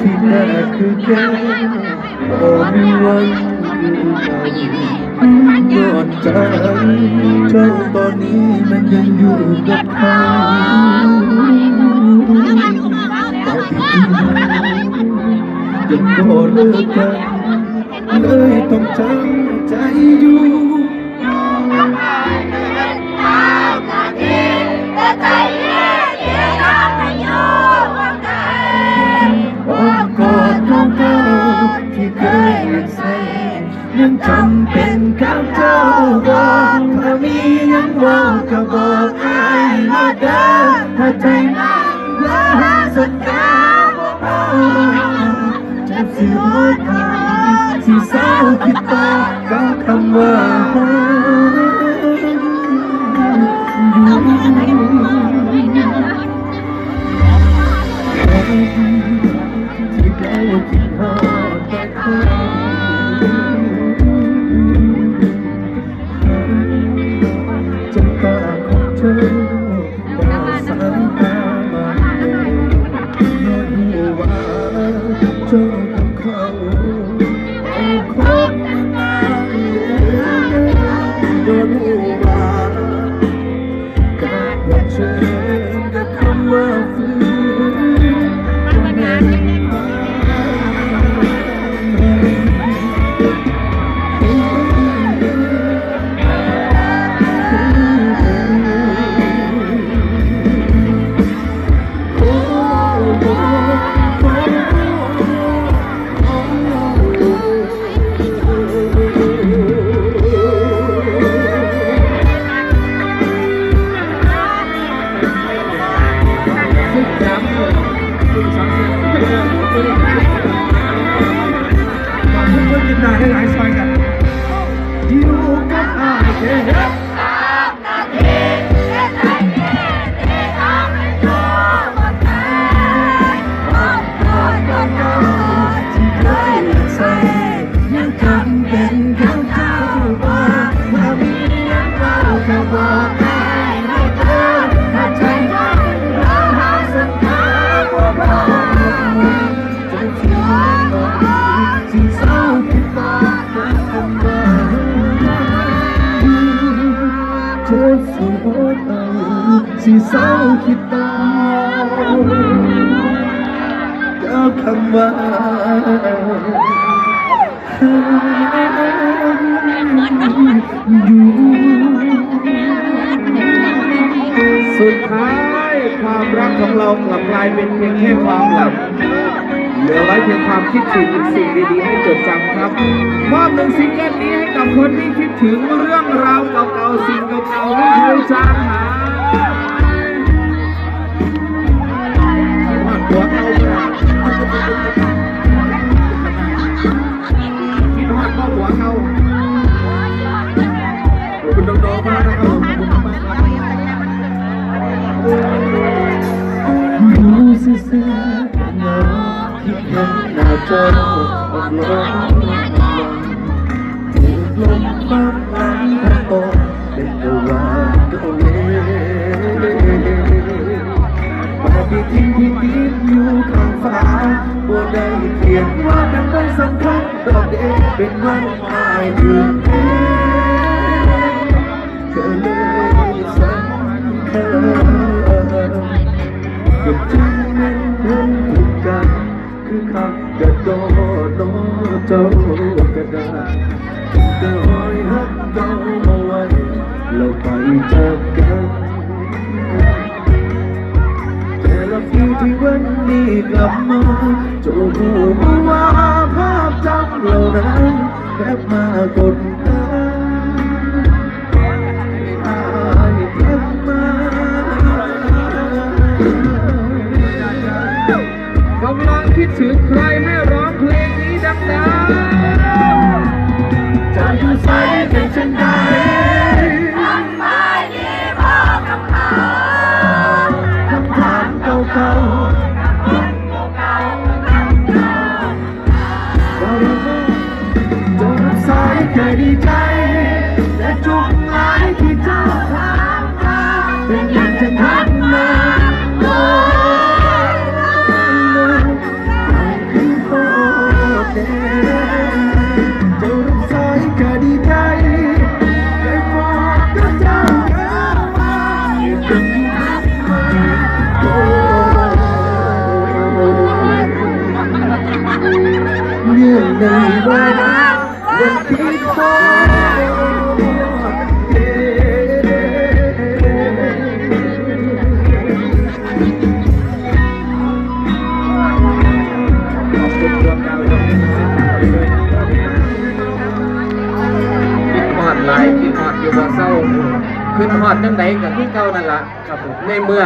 ที่แน่คือแก้วบ่มีวันยอดใจเจ้าตอนนี้มันยังอยู่กับเขาแต่ที่จริงยังบ่เลิกกันเลยต้องจำ ถ้ เอ จะที่บอกที่เศร้าที่บอกนั้นคำว่าเธอสิโอดเอาสิเศร้าคิดตามก็คำว่าอยู่ ความรักของเรากลับกลายเป็นเพียงแค่ความหลับเหลือไว้เพียงความคิดถึงสิ่งดีๆให้จดจำครับมอบหนึ่งซิงเกิลนี้ให้กับคนที่คิดถึงเรื่องราวเก่าๆสิ่งเก่าๆไม่เคยจางหาย ซื่เงาคิดเห็นหน้าจอออกลงถูกลมพัดไหลทั้งโตเป็นกวางเกาเลปฏิทินที่ติดอยู่ข้างฟ้าบ่ได้เขียนว่าเป็นวันสำคัญดอกเดเป็นวันอายถึงเอ เจ้ากระดาษจะหอยหักเก่ามาไว้เราไปจากกันแต่ละทีที่วันนี้กลับมาจะหูมาว่าภาพจำเหล่านั้นแคบมากด บ่เศร้าขึ้นฮอดจังไดก็คือเก่านั่นล่ะครับผมในเมื่อ